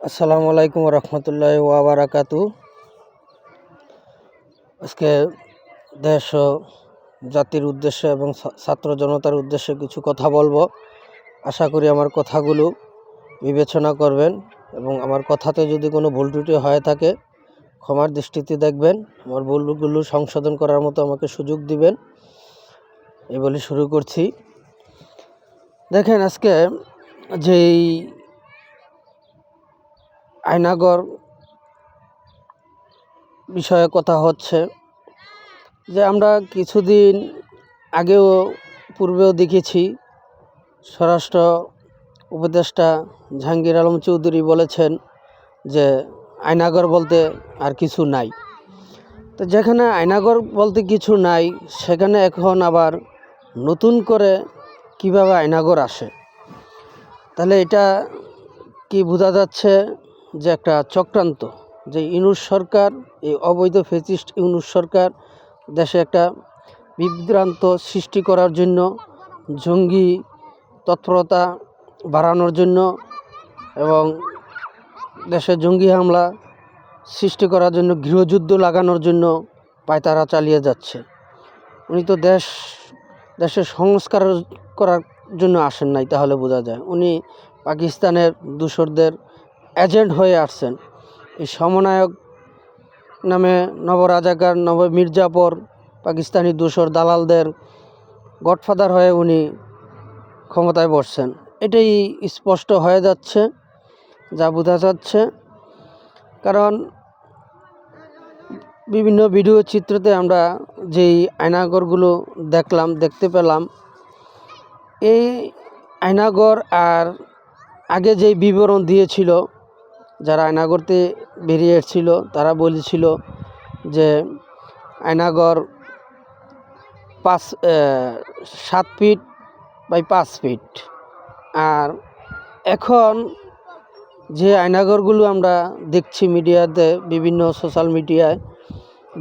আসসালামু আলাইকুম রহমতুল্লাহ ওয়াবারাকাতু আজকে দেশ জাতির উদ্দেশ্যে এবং ছাত্র জনতার উদ্দেশ্যে কিছু কথা বলব। আশা করি আমার কথাগুলো বিবেচনা করবেন এবং আমার কথাতে যদি কোনো ভুল ত্রুটি হয়ে থাকে, ক্ষমার দৃষ্টিতে দেখবেন। আমার ভুলগুলো সংশোধন করার মতো আমাকে সুযোগ দিবেন। এই বলে শুরু করছি। দেখেন আজকে যেই আয়নাগর বিষয়ে কথা হচ্ছে যে আমরা কিছুদিন আগেও পূর্বেও দেখেছি স্বরাষ্ট্র উপদেষ্টা জাহাঙ্গীর আলম চৌধুরী বলেছেন যে আয়নাগর বলতে আর কিছু নাই। তো যেখানে আয়নাগর বলতে কিছু নাই, সেখানে এখন আবার নতুন করে কীভাবে আয়নাগর আসে? তাহলে এটা কি বোঝা যাচ্ছে যে একটা চক্রান্ত, যে ইউনুস সরকার, এই অবৈধ ফেসিস্ট ইউনুস সরকার দেশে একটা বিভ্রান্ত সৃষ্টি করার জন্য, জঙ্গি তৎপরতা বাড়ানোর জন্য এবং দেশে জঙ্গি হামলা সৃষ্টি করার জন্য, গৃহযুদ্ধ লাগানোর জন্য পায়তারা চালিয়ে যাচ্ছে। উনি তো দেশ, দেশের সংস্কার করার জন্য আসেন নাই, তাহলে বোঝা যায়। উনি পাকিস্তানের দূষরদের এজেন্ট হয়ে আসছেন। এই সমনায়ক নামে নবরাজাকার নব মির্জাপর পাকিস্তানি দূষর দালালদের গডফাদার হয়ে উনি ক্ষমতায় বসছেন। এটাই স্পষ্ট হয়ে যাচ্ছে, যা বোঝা যাচ্ছে। কারণ বিভিন্ন ভিডিও চিত্রতে আমরা যেই আয়নাগরগুলো দেখলাম, দেখতে পেলাম, এই আয়নাগর আর আগে যেই বিবরণ দিয়েছিল যারা আয়নাগরতে বেরিয়ে এসেছিল, তারা বলেছিল যে আয়নাগর পাঁচ সাত ফিট বাই পাঁচ ফিট। আর এখন যে আয়নাগরগুলো আমরা দেখছি মিডিয়াতে, বিভিন্ন সোশ্যাল মিডিয়ায়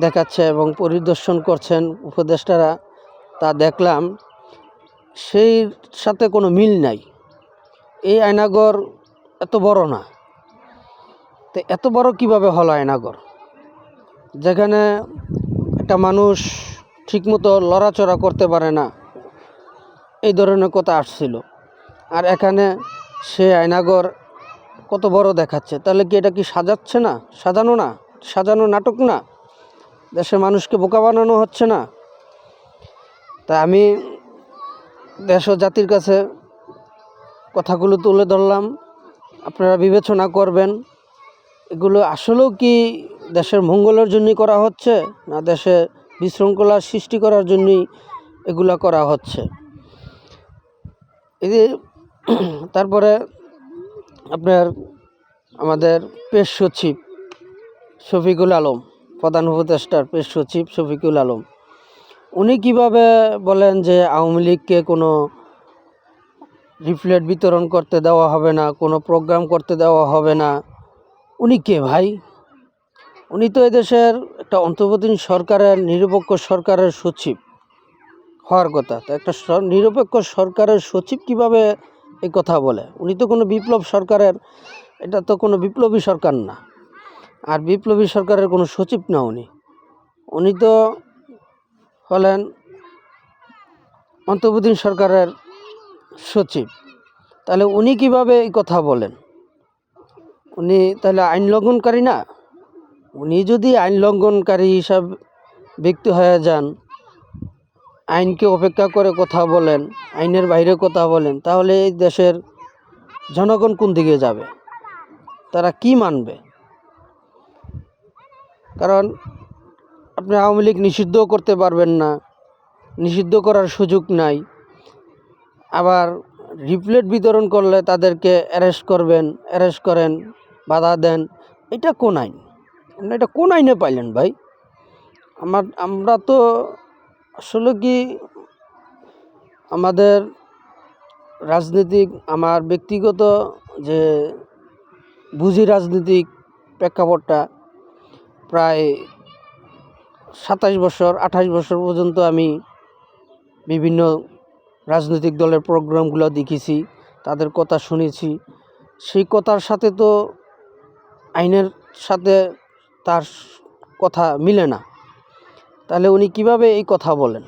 দেখাচ্ছে এবং পরিদর্শন করছেন উপদেষ্টারা, তা দেখলাম, সেই সাথে কোনো মিল নাই। এই আয়নাগর এত বড় না। তো এত বড় কীভাবে হলো আয়নাগর? যেখানে একটা মানুষ ঠিকমতো লড়াচড়া করতে পারে না, এই ধরনের কথা আসছিল। আর এখানে সে আয়নাগর কত বড় দেখাচ্ছে, তাহলে কি এটা কি সাজাচ্ছে না? সাজানো না? সাজানো নাটক না? দেশের মানুষকে বোকা বানানো হচ্ছে না? তা আমি দেশ ও জাতির কাছে কথাগুলো তুলে ধরলাম। আপনারা বিবেচনা করবেন। এগুলো আসলেও কি দেশের মঙ্গলের জন্যই করা হচ্ছে, না দেশে বিশৃঙ্খলার সৃষ্টি করার জন্যই এগুলো করা হচ্ছে? এই তারপরে আপনার আমাদের পেশ সচিব শফিকুল আলম, প্রধান উপদেষ্টার পেশ সচিব শফিকুল আলম, উনি কীভাবে বলেন যে আওয়ামী লীগকে কোনো লিফলেট বিতরণ করতে দেওয়া হবে না, কোনো প্রোগ্রাম করতে দেওয়া হবে না? উনি কে ভাই? উনি তো এদেশের একটা অন্তর্বর্তী সরকারের, নিরপেক্ষ সরকারের সচিব হওয়ার কথা। তো একটা নিরপেক্ষ সরকারের সচিব কীভাবে এই কথা বলে? উনি তো কোনো বিপ্লব সরকারের, এটা তো কোনো বিপ্লবী সরকার না। আর বিপ্লবী সরকারের কোনো সচিব না উনি। উনি তো হলেন অন্তর্বর্তী সরকারের সচিব। তাহলে উনি কীভাবে এই কথা বলেন? উনি তাহলে আইন লঙ্ঘনকারী না? উনি যদি আইন লঙ্ঘনকারী হিসাব ব্যক্তি হয়ে যান, আইনকে অপেক্ষা করে কথা বলেন, আইনের বাইরে কথা বলেন, তাহলে এই দেশের জনগণ কোন দিকে যাবে? তারা কি মানবে? কারণ আপনি আওয়ামী লীগ নিষিদ্ধ করতে পারবেন না, নিষিদ্ধ করার সুযোগ নাই। আবার রিপ্লেট বিতরণ করলে তাদেরকে অ্যারেস্ট করবেন অ্যারেস্ট করেন। বাধা দেন। এটা কোন আইন? আপনি এটা কোন আইনে পাইলেন ভাই? আমার, আমরা তো আসলে কি আমাদের রাজনীতিক, আমার ব্যক্তিগত যে বুঝি রাজনীতিক প্রেক্ষাপটটা প্রায় সাতাশ বছর, আঠাশ বছর পর্যন্ত আমি বিভিন্ন রাজনৈতিক দলের প্রোগ্রামগুলো দেখেছি, তাদের কথা শুনেছি। সেই কথার সাথে তো আইনের সাথে তার কথা মিলে না। তাহলে উনি কীভাবে এই কথা বলেন?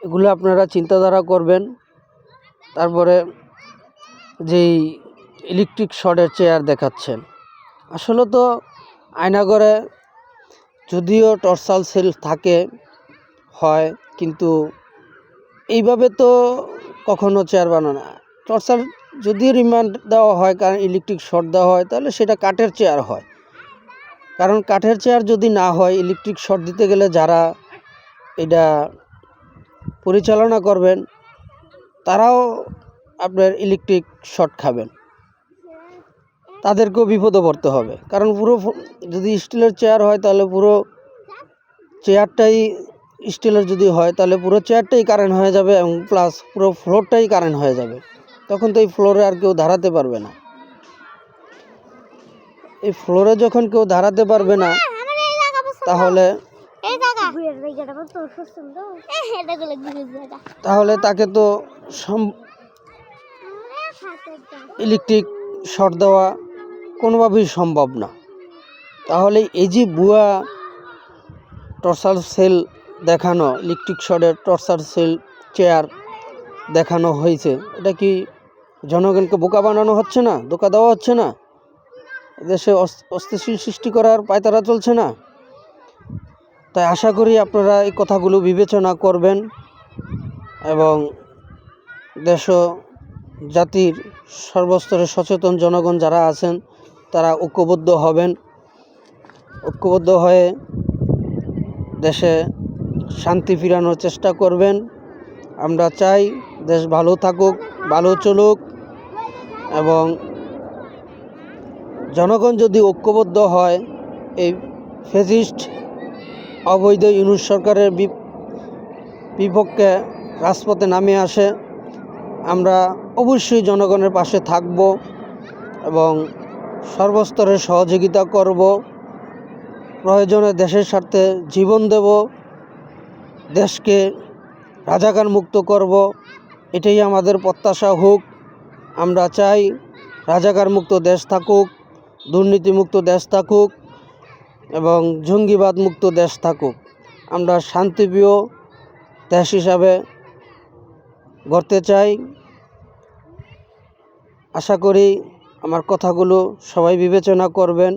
এগুলো আপনারা চিন্তাধারা করবেন। তারপরে যেই ইলেকট্রিক শর্টের চেয়ার দেখাচ্ছেন। আসলে তো আয়নাগরে যদিও টর্সাল সেল থাকে, হয়, কিন্তু এইভাবে তো কখনো চেয়ার বানানো টর্সাল যদি রিমান্ড দেওয়া হয়, কারণ ইলেকট্রিক শর্ট দেওয়া হয়, তাহলে সেটা কাঠের চেয়ার হয়। কারণ কাঠের চেয়ার যদি না হয় ইলেকট্রিক শর্ট দিতে গেলে যারা এটা পরিচালনা করবেন, তারাও আপনার ইলেকট্রিক শর্ট খাবেন। তাদেরকেও বিপদে পড়তে হবে। কারণ পুরো যদি স্টিলের চেয়ার হয়, তাহলে পুরো চেয়ারটাই স্টিলের যদি হয়, তাহলে পুরো চেয়ারটাই কারেন্ট হয়ে যাবে এবং প্লাস পুরো ফ্লোরটাই কারেন্ট হয়ে যাবে। তখন তো এই ফ্লোরে আর কেউ দাঁড়াতে পারবে না। এই ফ্লোরে যখন কেউ দাঁড়াতে পারবে না পছন্দ। তাহলে তাহলে তাকে তো সম- ইলেকট্রিক শর্ট দেওয়া কোনোভাবেই সম্ভব না। তাহলে এই যে বুয়া টর্চার সেল দেখানো ইলেকট্রিক শর্টের টর্চার সেল চেয়ার দেখানো হয়েছে এটা কি জনগণকে বোকা বানানো হচ্ছে না, ধোকা দেওয়া হচ্ছে না। দেশে অস- অস্থিতিশীল সৃষ্টি করার পায়তারা চলছে না। তাই আশা করি আপনারা এই কথাগুলো বিবেচনা করবেন এবং দেশ জাতির সর্বস্তরে সচেতন জনগণ যারা আছেন, তারা ঐক্যবদ্ধ হবেন। ঐক্যবদ্ধ হয়ে দেশে শান্তি ফিরানোর চেষ্টা করবেন। আমরা চাই দেশ ভালো থাকুক, ভালো চলুক। এবং জনগণ যদি ঐক্যবদ্ধ হয়, এই ফেসিস্ট অবৈধ ইউনুস সরকারের বিপ- বিপক্ষে রাজপথে নামে আসে। আমরা অবশ্যই জনগণের পাশে থাকব এবং সর্বস্তরে সহযোগিতা করব। প্রয়োজনে দেশের স্বার্থে জীবন দেব, দেশকে রাজাকার মুক্ত করব। এটাই আমাদের প্রত্যাশা, হোক আমরা চাই রাজাকার মুক্ত দেশ থাকুক, দুর্নীতিমুক্ত দেশ থাকুক এবং জঙ্গিবাদ মুক্ত দেশ থাকুক। আমরা শান্তিপ্রিয় দেশ হিসাবে গড়তে চাই। আশা করি আমার কথাগুলো সবাই বিবেচনা করবেন।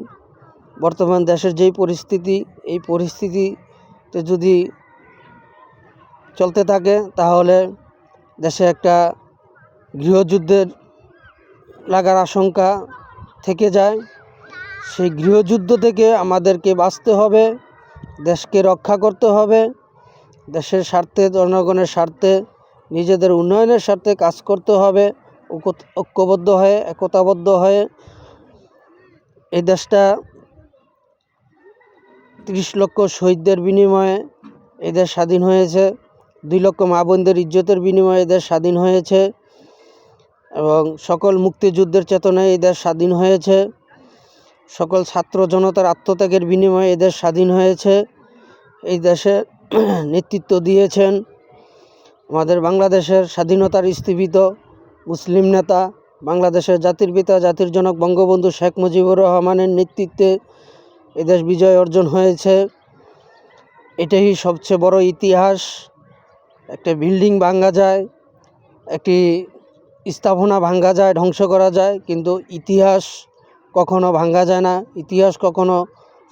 বর্তমান দেশের যেই পরিস্থিতি, এই পরিস্থিতিতে যদি চলতে থাকে, তাহলে দেশে একটা গৃহযুদ্ধের লাগার আশঙ্কা থেকে যায়। সেই গৃহযুদ্ধ থেকে আমাদেরকে বাঁচতে হবে, দেশকে রক্ষা করতে হবে, দেশের স্বার্থে, জনগণের স্বার্থে, নিজেদের উন্নয়নের স্বার্থে কাজ করতে হবে ঐক্য- ঐক্যবদ্ধ হয়ে, একতাবদ্ধ হয়ে। এই দেশটা তিরিশ লক্ষ শহীদদের বিনিময়ে এদের স্বাধীন হয়েছে, দুই লক্ষ মা বোনদের ইজ্জতের বিনিময়ে এদের স্বাধীন হয়েছে। এবং সকল মুক্তিযুদ্ধের চেতনায় এই দেশ স্বাধীন হয়েছে। সকল ছাত্র জনতার আত্মত্যাগের বিনিময়ে এদেশ স্বাধীন হয়েছে। এই দেশে নেতৃত্ব দিয়েছেন আমাদের বাংলাদেশের স্বাধীনতার স্থীপিত মুসলিম নেতা, বাংলাদেশের জাতির পিতা, জাতির জনক বঙ্গবন্ধু শেখ মুজিবুর রহমানের নেতৃত্বে এদেশ বিজয় অর্জন হয়েছে। এটাই সবচেয়ে বড় ইতিহাস। একটা বিল্ডিং ভাঙ্গা যায়, একটি স্থাপনা ভাঙ্গা যায়, ধ্বংস করা যায়, কিন্তু ইতিহাস কখনো ভাঙ্গা যায় না, ইতিহাস কখনো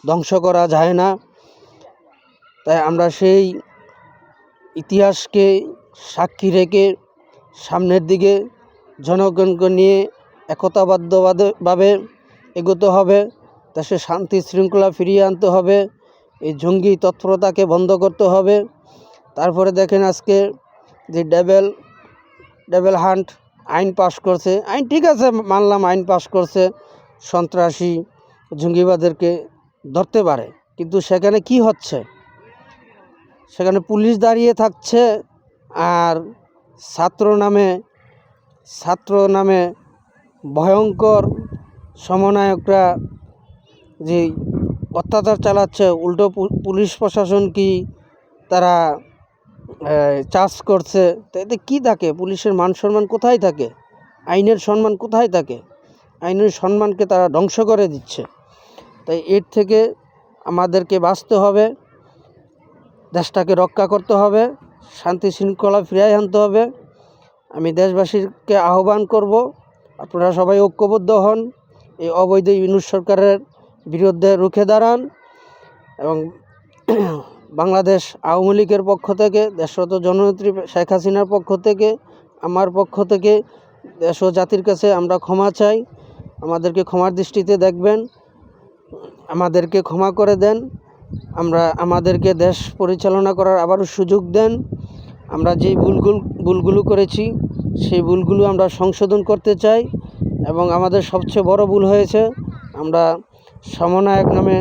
ধ্বংস করা যায় না। তাই আমরা সেই ইতিহাসকে সাক্ষী রেখে সামনের দিকে জনগণকে নিয়ে একতাবদ্ধভাবে এগোতে হবে, দেশে শান্তি শৃঙ্খলা ফিরিয়ে আনতে হবে, এই জঙ্গি তৎপরতাকে বন্ধ করতে হবে। তারপরে দেখেন আজকে যে ডেবেল ডেবেল হান্ট আইন পাশ করছে। আইন ঠিক আছে, মানলাম আইন পাশ করছে, সন্ত্রাসী জঙ্গিবাদেরকে ধরতে পারে। কিন্তু সেখানে কি হচ্ছে? সেখানে পুলিশ দাঁড়িয়ে থাকছে আর ছাত্র নামে ছাত্র নামে ভয়ঙ্কর সমন্বয়করা যে অত্যাচার চালাচ্ছে, উল্টো পুলিশ প্রশাসন কি তারা চার্জ করছে। তো এতে কী থাকে? পুলিশের মান সম্মান কোথায় থাকে? আইনের সম্মান কোথায় থাকে? আইনের সম্মানকে তারা ধ্বংস করে দিচ্ছে। তাই এর থেকে আমাদেরকে বাঁচতে হবে, দেশটাকে রক্ষা করতে হবে, শান্তি শৃঙ্খলা ফিরিয়ে আনতে হবে। আমি দেশবাসীকে আহ্বান করব, আপনারা সবাই ঐক্যবদ্ধ হন, এই অবৈধ ইউনুস সরকারের বিরুদ্ধে রুখে দাঁড়ান এবং বাংলাদেশ আওয়ামী লীগের পক্ষ থেকে, দেশরত জননেত্রী শেখ হাসিনার পক্ষ থেকে, আমার পক্ষ থেকে, দেশ ও জাতির কাছে আমরা ক্ষমা চাই। আমাদেরকে ক্ষমার দৃষ্টিতে দেখবেন, আমাদেরকে ক্ষমা করে দেন। আমরা, আমাদেরকে দেশ পরিচালনা করার আবারও সুযোগ দেন। আমরা যেই ভুলগুলো ভুলগুলো করেছি, সেই ভুলগুলো আমরা সংশোধন করতে চাই এবং আমাদের সবচেয়ে বড় ভুল হয়েছে, আমরা সমনায়ক নামে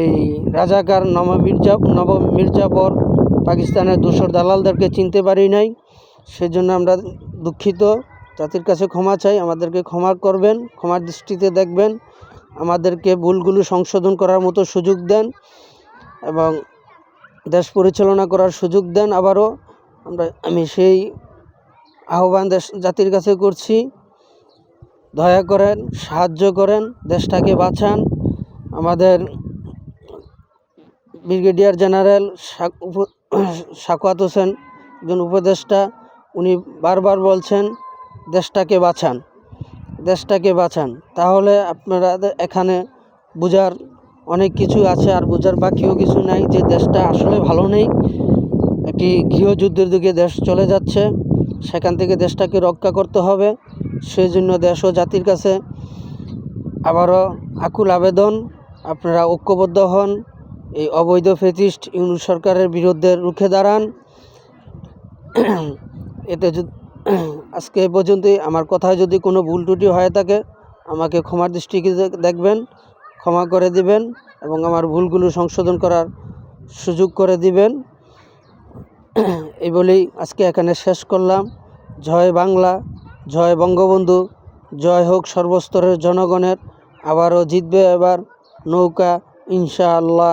এই রাজাকার নব মির্জা নব মির্জাপর পাকিস্তানের দোসর দালালদেরকে চিনতে পারি নাই। সেজন্য আমরা দুঃখিত। জাতির কাছে ক্ষমা চাই, আমাদেরকে ক্ষমা করবেন, ক্ষমার দৃষ্টিতে দেখবেন, আমাদেরকে ভুলগুলো সংশোধন করার মতো সুযোগ দেন এবং দেশ পরিচালনা করার সুযোগ দেন আবারও। আমরা আমি সেই আহ্বান দেশ জাতির কাছে করছি। দয়া করেন, সাহায্য করেন, দেশটাকে বাঁচান। আমাদের ব্রিগেডিয়ার জেনারেল সাকুয়াত হোসেন, একজন উপদেষ্টা, উনি বারবার বলছেন, দেশটাকে বাঁচান দেশটাকে বাঁচান। তাহলে আপনারা এখানে বোঝার অনেক কিছু আছে, আর বোঝার বাকিও কিছু নাই যে দেশটা আসলে ভালো নেই। একটি গৃহযুদ্ধের দিকে দেশ চলে যাচ্ছে, সেখান থেকে দেশটাকে রক্ষা করতে হবে। সেই জন্য দেশ ও জাতির কাছে আবারও আকুল আবেদন। আপনারা ঐক্যবদ্ধ হন। এই অবৈধ ফেসিস্ট ইউনুস সরকারের বিরুদ্ধে রুখে দাঁড়ান। এতে আজকে পর্যন্তই। আমার কথায় যদি কোনো ভুল ত্রুটি হয়ে থাকে, আমাকে ক্ষমার দৃষ্টিতে দেখবেন, ক্ষমা করে দিবেন এবং আমার ভুলগুলো সংশোধন করার সুযোগ করে দিবেন। এই বলেই আজকে এখানে শেষ করলাম। জয় বাংলা, জয় বঙ্গবন্ধু, জয় হোক সর্বস্তরের জনগণের। আবারও জিতবে এবার নৌকা, ইনশাআল্লাহ।